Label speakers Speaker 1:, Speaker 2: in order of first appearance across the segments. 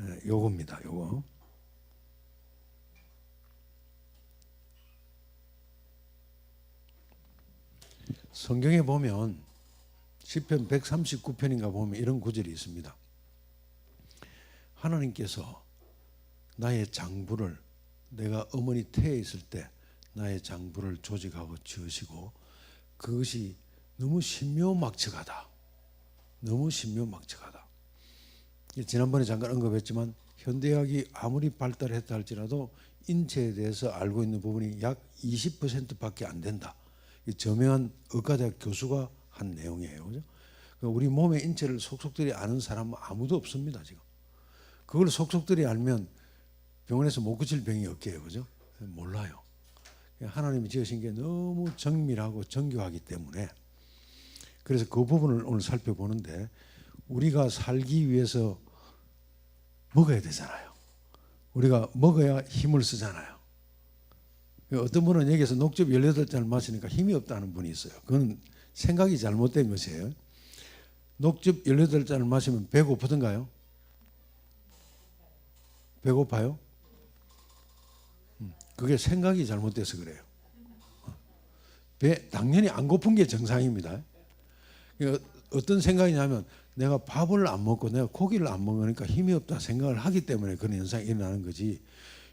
Speaker 1: 예, 요겁니다. 요거. 성경에 보면 시편 139편인가 보면 이런 구절이 있습니다. 하나님께서 나의 장부를 내가 어머니 태에 있을 때 나의 장부를 조직하고 지으시고 그것이 너무 신묘막측하다. 너무 신묘막측하다. 지난번에 잠깐 언급했지만 현대의학이 아무리 발달했다 할지라도 인체에 대해서 알고 있는 부분이 약 20%밖에 안 된다. 이 저명한 의과대학 교수가 한 내용이에요. 그죠? 그러니까 우리 몸의 인체를 속속들이 아는 사람은 아무도 없습니다, 지금. 그걸 속속들이 알면 병원에서 못 고칠 병이 없게요. 그죠? 몰라요. 하나님이 지으신 게 너무 정밀하고 정교하기 때문에 그래서 그 부분을 오늘 살펴보는데 우리가 살기 위해서 먹어야 되잖아요. 우리가 먹어야 힘을 쓰잖아요. 어떤 분은 여기서 녹즙 18잔을 마시니까 힘이 없다는 분이 있어요. 그건 생각이 잘못된 것이에요. 녹즙 18잔을 마시면 배고프던가요? 배고파요? 음, 그게 생각이 잘못돼서 그래요. 배 당연히 안 고픈 게 정상입니다. 그러니까 어떤 생각이냐면 내가 밥을 안 먹고 내가 고기를 안 먹으니까 힘이 없다 생각을 하기 때문에 그런 현상이 일어나는 거지.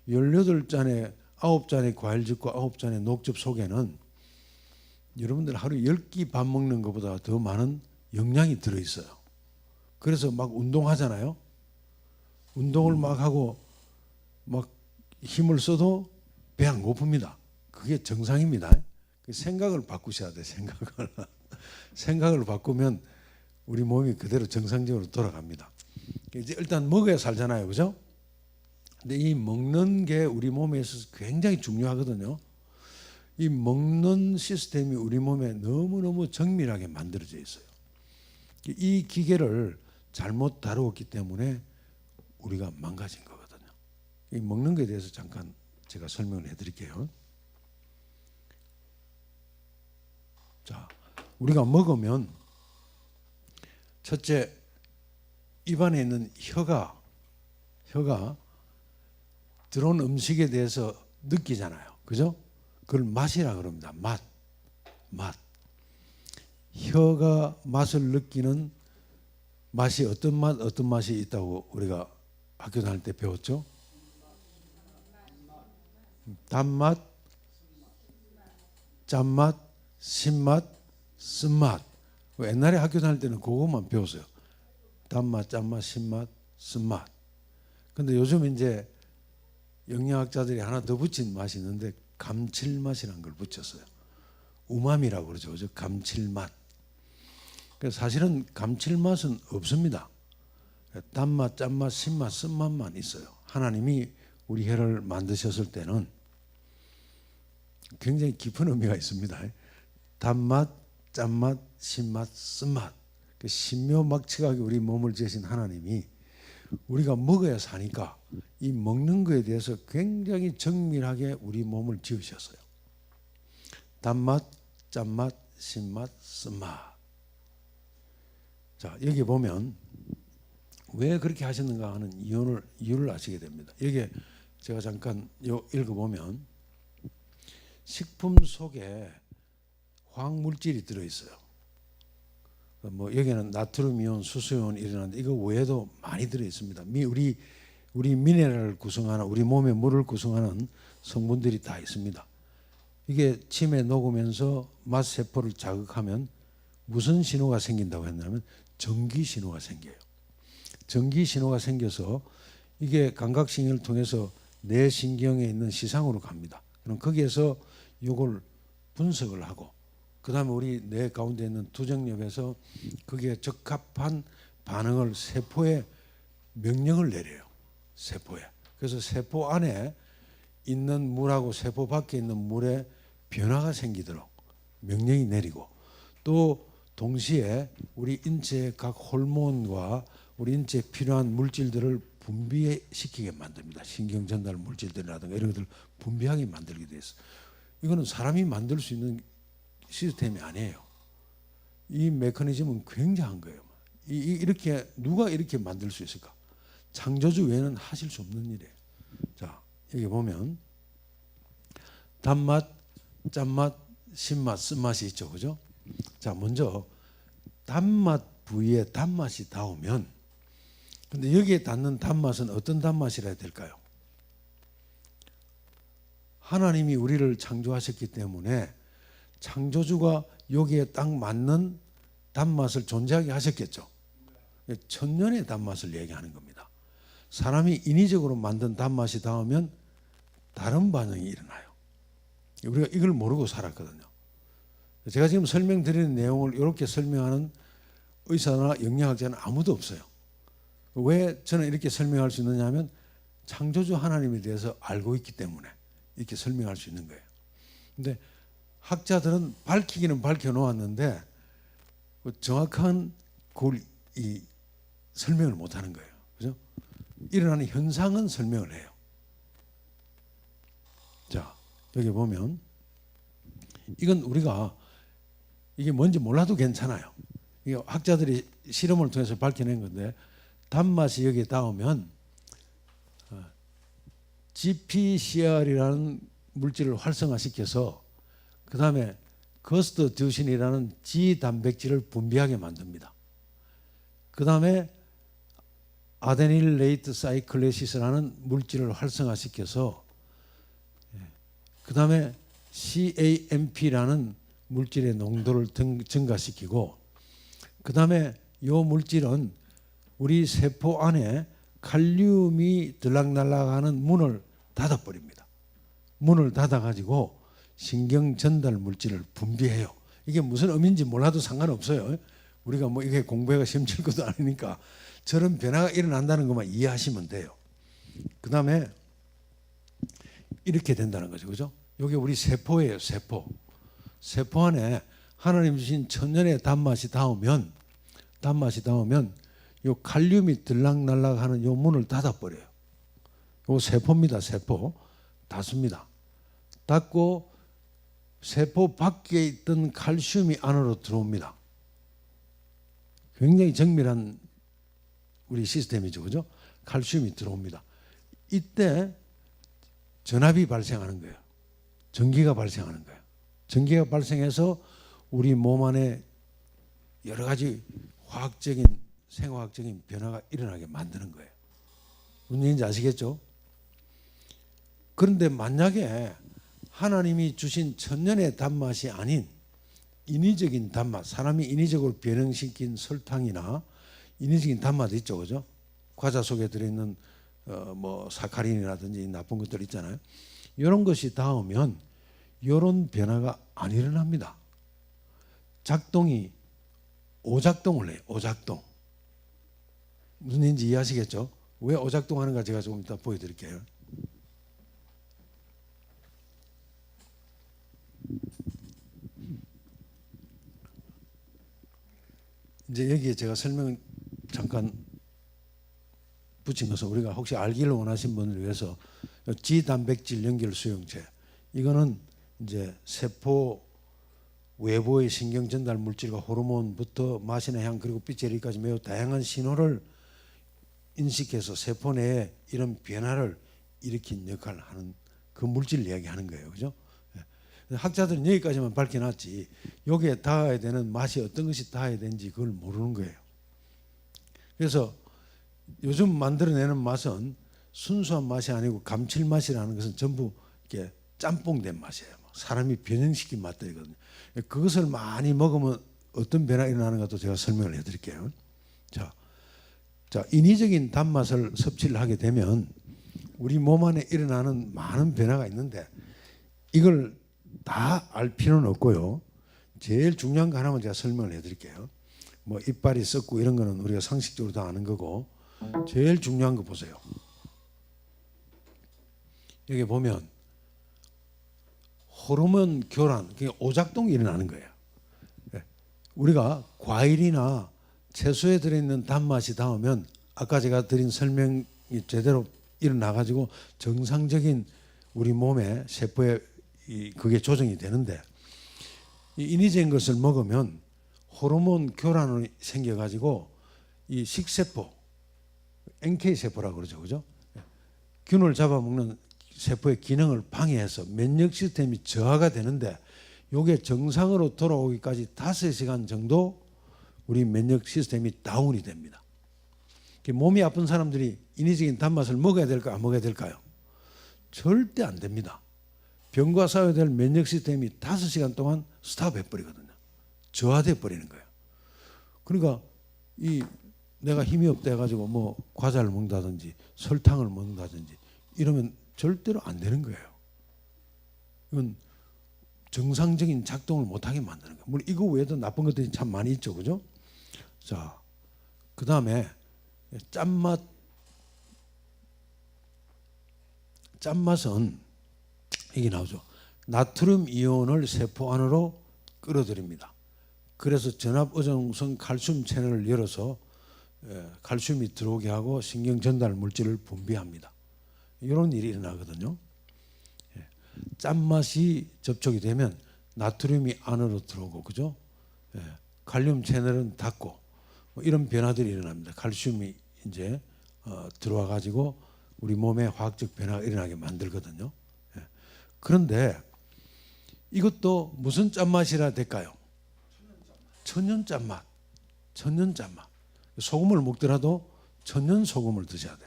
Speaker 1: 18잔에 9잔의 과일 즙과 9잔의 녹즙 속에는 여러분들 하루 10끼 밥 먹는 것보다 더 많은 영양이 들어 있어요. 그래서 막 운동하잖아요. 운동을 막 하고 막 힘을 써도 배 안 고픕니다. 그게 정상입니다. 그 생각을 바꾸셔야 돼. 생각을 생각을 바꾸면 우리 몸이 그대로 정상적으로 돌아갑니다. 이제 일단 먹어야 살잖아요, 그죠? 근데 이 먹는 게 우리 몸에 있어서 굉장히 중요하거든요. 이 먹는 시스템이 우리 몸에 너무 너무 정밀하게 만들어져 있어요. 이 기계를 잘못 다루었기 때문에 우리가 망가진 거거든요. 이 먹는 것에 대해서 잠깐 제가 설명을 해드릴게요. 자, 우리가 먹으면 첫째 입안에 있는 혀가 혀가 들어온 음식에 대해서 느끼잖아요. 그죠? 그걸 맛이라 그럽니다. 맛. 맛. 혀가 맛을 느끼는 맛이 어떤 맛 어떤 맛이 있다고 우리가 학교 다닐 때 배웠죠? 단맛, 짠맛, 신맛, 쓴맛. 옛날에 학교 다닐 때는 그것만 배웠어요. 단맛, 짠맛, 신맛, 쓴맛. 근데 요즘 이제 영양학자들이 하나 더 붙인 맛이 있는데 감칠맛이라는 걸 붙였어요. 우마미라고 그러죠. 그죠? 감칠맛. 사실은 감칠맛은 없습니다. 단맛, 짠맛, 신맛, 쓴맛만 있어요. 하나님이 우리 혀를 만드셨을 때는 굉장히 깊은 의미가 있습니다. 단맛, 짠맛, 신맛, 쓴맛. 그 신묘막측하게 우리 몸을 지으신 하나님이 우리가 먹어야 사니까 이 먹는 거에 대해서 굉장히 정밀하게 우리 몸을 지으셨어요. 단맛, 짠맛, 신맛, 쓴맛. 자, 여기 보면 왜 그렇게 하셨는가 하는 이유를 이유를 아시게 됩니다. 여기에 제가 잠깐 요 읽어보면 식품 속에 화학 물질이 들어 있어요. 뭐 여기는 나트륨이온, 수소이온 이러는데 이거 외에도 많이 들어 있습니다. 미 우리 우리 미네랄을 구성하는 우리 몸의 물을 구성하는 성분들이 다 있습니다. 이게 침에 녹으면서 맛 세포를 자극하면 무슨 신호가 생긴다고 했냐면 전기 신호가 생겨요. 전기 신호가 생겨서 이게 감각신경을 통해서 내 신경에 있는 시상으로 갑니다. 그럼 거기에서 이걸 분석을 하고 그다음에 우리 뇌 가운데 있는 두정엽에서 그게 적합한 반응을 세포에 명령을 내려요. 세포에. 그래서 세포 안에 있는 물하고 세포 밖에 있는 물에 변화가 생기도록 명령이 내리고 또 동시에 우리 인체의 각 호르몬과 우리 인체에 필요한 물질들을 분비시키게 만듭니다. 신경 전달 물질들이라든가 이런 것들 분비하게 만들게 돼 있어. 이거는 사람이 만들 수 있는 시스템이 아니에요. 이 메커니즘은 굉장한 거예요. 이, 이- 이렇게 누가 이렇게 만들 수 있을까? 창조주 외에는 하실 수 없는 일이에요. 자 여기 보면 단맛, 짠맛, 신맛, 쓴맛이 있죠, 그죠? 자 먼저 단맛 부위에 단맛이 닿으면 근데 여기에 닿는 단맛은 어떤 단맛이라 해야 될까요? 하나님이 우리를 창조하셨기 때문에 창조주가 여기에 딱 맞는 단맛을 존재하게 하셨겠죠. 천년의 단맛을 얘기하는 겁니다. 사람이 인위적으로 만든 단맛이 닿으면 다른 반응이 일어나요. 우리가 이걸 모르고 살았거든요. 제가 지금 설명드리는 내용을 이렇게 설명하는 의사나 영양학자는 아무도 없어요. 왜 저는 이렇게 설명할 수 있느냐 하면 창조주 하나님에 대해서 알고 있기 때문에 이렇게 설명할 수 있는 거예요. 근데 학자들은 밝히기는 밝혀 놓았는데 그 정확한 그걸 이 설명을 못 하는 거예요. 그죠? 일어나는 현상은 설명을 해요. 자, 여기 보면 이건 우리가 이게 뭔지 몰라도 괜찮아요. 이게 학자들이 실험을 통해서 밝혀낸 건데 단맛이 여기에 닿으면 어, GPCR이라는 물질을 활성화시켜서 그 다음에 거스트 듀신이라는 G 단백질을 분비하게 만듭니다. 그 다음에 아데닐 레이트 사이클레시스라는 물질을 활성화시켜서 그 다음에 CAMP라는 물질의 농도를 등- 증가시키고 그 다음에 이 물질은 우리 세포 안에 칼륨이 들락날락하는 문을 닫아버립니다. 문을 닫아가지고 신경 전달 물질을 분비해요. 이게 무슨 의미인지 몰라도 상관없어요. 우리가 뭐 이게 공부해가 시험 칠 것도 아니니까 저런 변화가 일어난다는 것만 이해하시면 돼요. 그 다음에 이렇게 된다는 거죠. 그죠? 여기 우리 세포예요, 세포. 세포 안에 하나님 주신 천년의 단맛이 닿으면 단맛이 닿으면 요 칼륨이 들락날락 하는 요 문을 닫아 버려요. 요 세포입니다, 세포. 닫습니다. 닫고 세포 밖에 있던 칼슘이 안으로 들어옵니다. 굉장히 정밀한 우리 시스템이죠. 그죠? 칼슘이 들어옵니다. 이때 전압이 발생하는 거예요. 전기가 발생하는 거예요. 전기가 발생해서 우리 몸 안에 여러 가지 화학적인 생화학적인 변화가 일어나게 만드는 거예요. 무슨 얘기인지 아시겠죠? 그런데 만약에 하나님이 주신 천년의 단맛이 아닌 인위적인 단맛, 사람이 인위적으로 변형시킨 설탕이나 인위적인 단맛 있죠, 그죠? 과자 속에 들어있는 어, 뭐 사카린이라든지 나쁜 것들 있잖아요. 이런 것이 닿으면 이런 변화가 안 일어납니다. 작동이 오작동을 해요. 오작동. 무슨 얘기인지 이해하시겠죠? 왜 오작동하는가 제가 조금 이따 보여드릴게요. 이제 여기에 제가 설명 잠깐 붙인 것은 우리가 혹시 알기를 원하신 분을 위해서 G 단백질 연결 수용체 이거는 이제 세포 외부의 신경 전달 물질과 호르몬부터 맛이나 향 그리고 빛재리까지 매우 다양한 신호를 인식해서 세포 내에 이런 변화를 일으킨 역할을 하는 그 물질을 이야기하는 거예요. 그죠? 예. 학자들은 여기까지만 밝혀놨지 여기에 닿아야 되는 맛이 어떤 것이 닿아야 되는지 그걸 모르는 거예요. 그래서 요즘 만들어내는 맛은 순수한 맛이 아니고 감칠맛이라는 것은 전부 이렇게 짬뽕된 맛이에요. 사람이 변형시킨 맛들이거든요. 그것을 많이 먹으면 어떤 변화가 일어나는가도 제가 설명을 해드릴게요. 자, 자 인위적인 단맛을 섭취를 하게 되면 우리 몸 안에 일어나는 많은 변화가 있는데 이걸 다 알 필요는 없고요. 제일 중요한 거 하나만 제가 설명을 해드릴게요. 뭐 이빨이 썩고 이런 거는 우리가 상식적으로 다 아는 거고 제일 중요한 거 보세요. 여기 보면 호르몬 교란, 그게 오작동이 일어나는 거예요. 예. 우리가 과일이나 채소에 들어있는 단맛이 닿으면 아까 제가 드린 설명이 제대로 일어나 가지고 정상적인 우리 몸의 세포에 이 그게 조정이 되는데 이 인위적인 것을 먹으면 호르몬 교란이 생겨 가지고 이 식세포 NK 세포라 그러죠, 그죠? 균을 잡아먹는 세포의 기능을 방해해서 면역 시스템이 저하가 되는데 요게 정상으로 돌아오기까지 5시간 정도 우리 면역 시스템이 다운이 됩니다. 그 몸이 아픈 사람들이 인위적인 단맛을 먹어야 될까 안 먹어야 될까요? 절대 안 됩니다. 병과 싸워야 될 면역 시스템이 5시간 동안 스탑해 버리거든요. 저하돼 버리는 거예요. 그러니까 이 내가 힘이 없다 해가지고 뭐 과자를 먹는다든지 설탕을 먹는다든지 이러면 절대로 안 되는 거예요. 이건 정상적인 작동을 못하게 만드는 거예요. 물론 이거 외에도 나쁜 것들이 참 많이 있죠, 그죠? 자, 그 다음에 짠맛, 짠맛은 이게 나오죠. 나트륨 이온을 세포 안으로 끌어들입니다. 그래서 전압 의존성 칼슘 채널을 열어서 예, 칼슘이 들어오게 하고 신경 전달 물질을 분비합니다. 이런 일이 일어나거든요. 예, 짠맛이 접촉이 되면 나트륨이 안으로 들어오고 그죠? 예, 칼륨 채널은 닫고 뭐 이런 변화들이 일어납니다. 칼슘이 이제 어, 들어와 가지고 우리 몸에 화학적 변화가 일어나게 만들거든요. 예. 그런데 이것도 무슨 짠맛이라 될까요? 천연 짠맛. 천연 짠맛. 소금을 먹더라도 천연 소금을 드셔야 돼.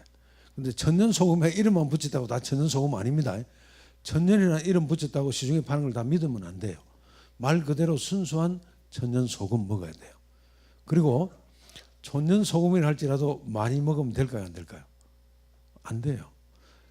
Speaker 1: 근데 천연 소금에 이름만 붙였다고 다 천연 소금 아닙니다. 천연이라는 이름 붙였다고 시중에 파는 걸 다 믿으면 안 돼요. 말 그대로 순수한 천연 소금 먹어야 돼요. 그리고 천연 소금이라 할지라도 많이 먹으면 될까요, 안 될까요? 안 돼요.